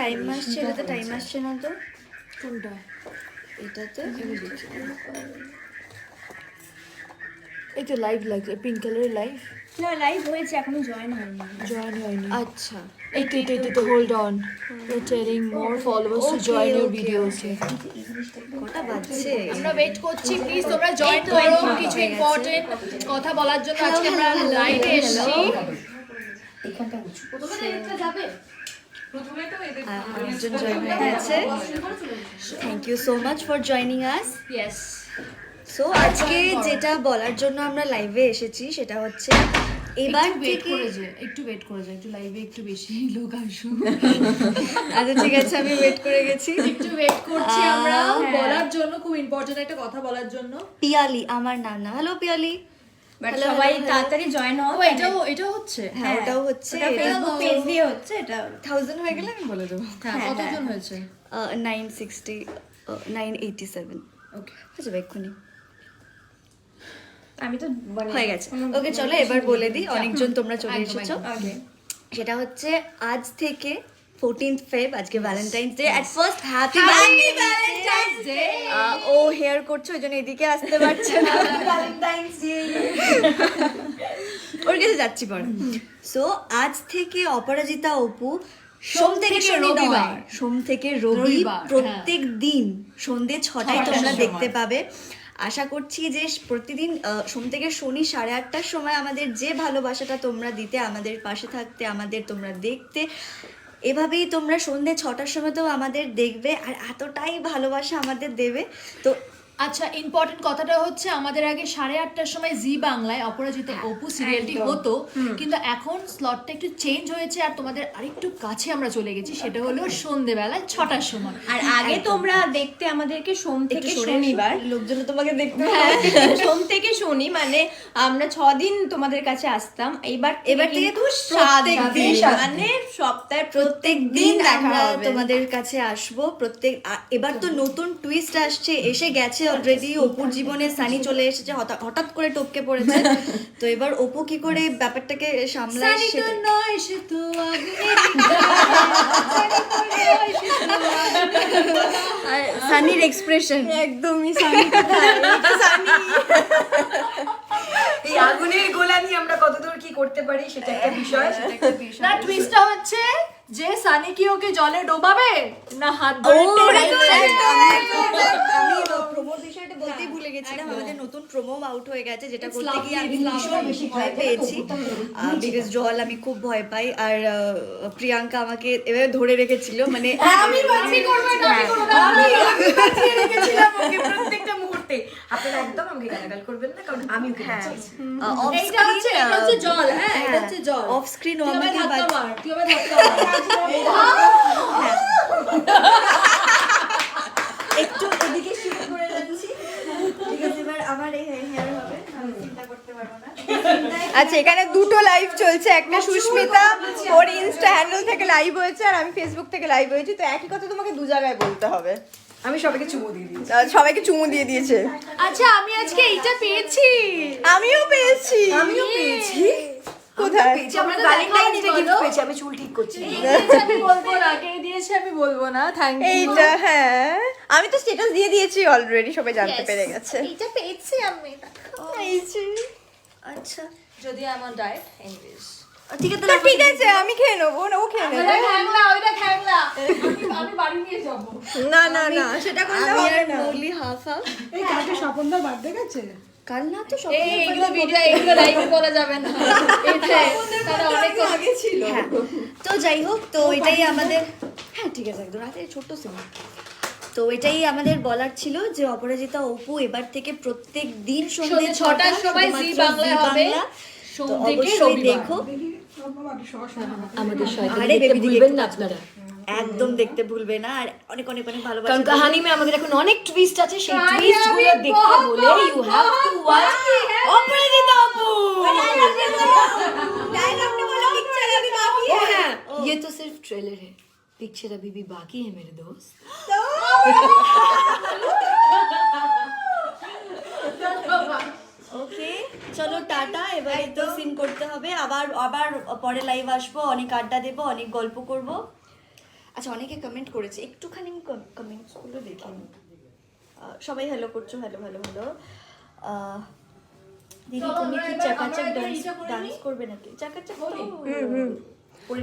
Time আসছে এটাতে time আসছে না তো। কোনটা? এটাতে এই তো লাইভ লাগছে পিঙ্ক কালারের লাইভ না লাইভ হয়েছে এখনও জয়েন হয়নি। জয়েন হয়নি। আচ্ছা। এই তো এই তো hold on more followers to Okay, join your okay, videos. কটা বাজছে? আমরা ওয়েট করছি প্লিজ তোমরা জয়েন করো কিছু ইম্পর্টেন্ট কথা বলার জন্য আজকে আমরা লাইভে এসেছি। আর অনেকজন জয়েন হয়ে গেছে thank you so much for joining us yes so আজকে যেটা বলার জন্য আমরা লাইভে এসেছি সেটা হচ্ছে এবার ওয়েট থেকে একটু ওয়েট করে যে একটু লাইভে একটু বেশি লোক আসুক। আচ্ছা ঠিক আছে আমি ওয়েট করে গেছি। একটু ওয়েট করছি আমরা বলার জন্য খুব ইম্পর্টেন্ট একটা কথা বলার জন্য। পিয়ালি আমার নাম না হ্যালো পিয়ালি। বাট সবাই hello, hello. তাড়াতাড়ি জয়েন হও এটাও এটাও হচ্ছে। হ্যাঁ ওটাও হচ্ছে। ফেসবুক পেজ দিয়ে হচ্ছে এটা থাউজেন্ড হয়ে গেলে আমি বলে দেবো। হ্যাঁ কতজন হয়েছে? ওকে এক্ষুনি। আমি তো মানে হয়ে গেছে। ওকে চলো এবার বলে দিই অনেকজন তোমরা চলে এসেছ। সেটা হচ্ছে আজ থেকে ফোরটিন্থ ফেব আজকে Valentine's day at first happy Valentine's day ও হেয়ার করছে ওই জন্য এদিকে আসতে পারছে না। ভ্যালেন্টাইন্স ডে ওর কাছে যাচ্ছি পরে। সো আজ থেকে অপরাজিতা অপু সোম থেকে রবিবার। সোম থেকে রবি প্রত্যেক দিন সন্ধে ছটায় তোমরা দেখতে পাবে। আশা করছি যে প্রতিদিন সোম থেকে শনি সাড়ে আটটার সময় আমাদের যে ভালোবাসাটা তোমরা দিতে আমাদের পাশে থাকতে আমাদের তোমরা দেখতে এভাবেই তোমরা সন্ধ্যে ছটার সময় তো আমাদের দেখবে আর এতটাই ভালোবাসা আমাদের দেবে। তো আচ্ছা ইম্পর্টেন্ট কথাটা হচ্ছে আমাদের আগে সাড়ে আটটার সময় জি বাংলায় অপরাজিত অপু সিরিয়ালটি হতো কিন্তু এখন স্লটটা একটু চেঞ্জ হয়েছে আর তোমাদের আরেকটু কাছে আমরা চলে গেছি সেটা হলো সন্ধেবেলায় ছটার সময়। আর আগে তোমরা দেখতে আমাদেরকে সোম থেকে শনিবার লোকজন তোমাকে দেখতে হ্যাঁ, সোম থেকে শনি মানে আমরা ছ দিন তোমাদের কাছে আসতাম। এবার এবার থেকে কিন্তু প্রত্যেক মানে সপ্তাহে প্রত্যেক দিন দিন দেখা তোমাদের কাছে আসব। প্রত্যেক এবার তো নতুন টুইস্ট আসছে এসে গেছে অলরেডি অপুর জীবনে সানি চলে এসেছে হঠাৎ করে টপকে পড়েছে। তো এবার অপু কি করে ব্যাপারটাকে সামলায় সেটা নয় সে তো সানির এক্সপ্রেশন একদমই সানি সানি। এই আগুনের গোলা নিয়ে আমরা কতদূর কি করতে পারি সেটা একটা বিষয় সেটা একটা বিষয়। না টুইস্টটা হচ্ছে যে সানি কি ওকে জলে ডোবাবে? না হাত ধরে আমাদের নতুন প্রোমো আউট হয়ে গেছে যেটা করতে গিয়ে আমি ভীষণ বেশি ভয় পেয়েছি। বিকজ জল আমি খুব ভয় পাই আর প্রিয়াঙ্কা আমাকে এভাবে ধরে রেখেছিল মানে আমি বাজি করবে না আমি করব না। আমি বাঁচিয়ে রেখেছিলাম ওকে প্রত্যেকটা মুহূর্তে। আপনারা একদম আমাকে গালাগাল করবেন না কারণ আমি অফ এইটা হচ্ছে এটা হচ্ছে জল হ্যাঁ এটা হচ্ছে জল। অফ স্ক্রিন ও আমাকে বাঁচ- তুই আমায় ধাক্কা মার একটু এদিকে শিফট করে যাচ্ছি ঠিক আছে এবার আমার এই হেয়ার হবে আমি চিন্তা করতে পারব না আচ্ছা এখানে দুটো লাইভ চলছে। একটা সুস্মিতা ওর ইনস্টা হ্যান্ডেল থেকে লাইভ হয়েছে আর আমি ফেসবুক থেকে লাইভ হয়েছি। তো একই কথা তোমাকে দু জায়গায় বলতে হবে। আমি সবাইকে চুমু দিয়ে দিয়েছি। সবাইকে চুমু দিয়ে দিয়েছে। আচ্ছা আমি আজকে এইটা পেয়েছি। আমিও পেয়েছি। আমিও পেয়েছি। কোথায়? পেয়েছি। আমরা ভ্যালেন্টাইন দেখাও ডে গিফট পেয়েছি আমি চুল ঠিক করছি। আমি বলব না কে আমি বলব না থ্যাংক ইউ এইটা হ্যাঁ। আমি তো স্ট্যাটাস দিয়ে দিয়েছি অলরেডি সবাই জানতে পেরে গেছে। এইটা পেয়েছি আমি পেয়েছি আচ্ছা। যদি আমার ডায়েট এনিওয়েজ ঠিক আছে ঠিক আছে আমি খেয়ে নেব না ও খেয়ে নেবে। খ্যাংলা ওইটা খ্যাংলা আমি আমি বাড়ি নিয়ে যাব। না না না সেটা করলে আমি হবে আর না। মৌলি হাফ হাফ এই কালকে স্বপনদার বার্থডে গেছে? কাল না তো সব এইগুলো ভিডিও এইগুলো লাইভ করা যাবে না। এটা তারা অনেক আগে ছিল। হ্যাঁ। তো যাই হোক তো এটাই আমাদের হ্যাঁ ঠিক আছে একদম রাতে ছোট্ট সিনেমা তো এটাই আমাদের বলার ছিল যে অপরাজিতা অপু এবার থেকে প্রত্যেক দিন সন্ধ্যে সন্ধ্যে ছটার সময় জি শুধুমাত্র বাংলায় জি হবে। বাংলা। তো সোম থেকে অবশ্যই রবিবার। দেখো আমাদের আরে baby দিকে ভুলবেন না একটু আপনারা একদম দেখতে ভুলবে না আর অনেক অনেক অনেক ভালোবাসা কারণ দেবে। কাহানি মে আমাদের এখন অনেক টুইস্ট আছে সেই কাহানি টুইস্ট আমি গুলো দেখতে বহুত, বলে you have to watch Aparajita আপু ओ हाँ ये तो सिर्फ ट्रेलर है पिक्चर अभी भी बाकी है मेरे दोस्त ওকে চলো টাটা এবারে তো সিন করতে হবে আবার আবার পরে লাইভ আসবো অনেক আড্ডা দেবো অনেক গল্প করব আচ্ছা অনেকে কমেন্ট করেছে একটুখানি কমেন্টসগুলো দেখে নিই। আহ, সবাই হ্যালো করছো হ্যালো হ্যালো হ্যালো দিদি তুমি কি চাকাচাক ডান্স ডান্স করবে নাকি চাকাচাক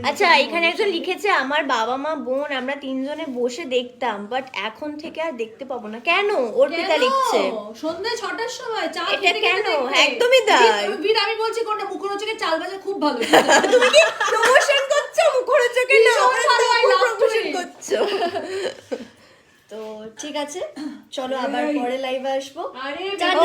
আচ্ছা এখানে একজন লিখেছে আমার বাবা মা বোন আমরা তিনজনে বসে দেখতাম বাট এখন থেকে আর দেখতে পাবো না। কেন? অর্পিতা লিখছে। সন্ধ্যে ছটার সময় এটা খেতে কেন? একদমই তাই। বীর- আমি বলছি কোনটা? মুখরোচকের চাল ভাজা খুব ভালো তুমি কি প্রমোশন করছ? মুখরোচকের না প্রমোশন করছ। তো ঠিক আছে চলো আবার পরে লাইভে আসব। আরে আর চলো।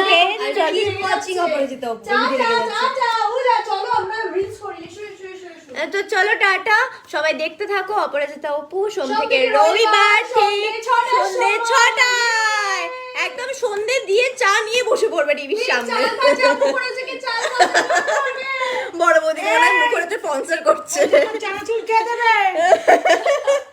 keep watching অপরাজিতা চা অপরাজিতা চা রেগে চা যাচ্ছে। চা ওরা চলো আমরা রিলস করি এসো এসো এসো এসো তো চলো টাটা। সবাই দেখতে থাকো অপরাজিতা অপু সোম থেকে রবিবার ঠিক। সময়। ছটায়। একদম সন্ধ্যে দিয়ে চা নিয়ে বসে পড়বে টিভির সামনে। বড় বৌদি মুখরোচক স্পন্সর করছে। চানাচুর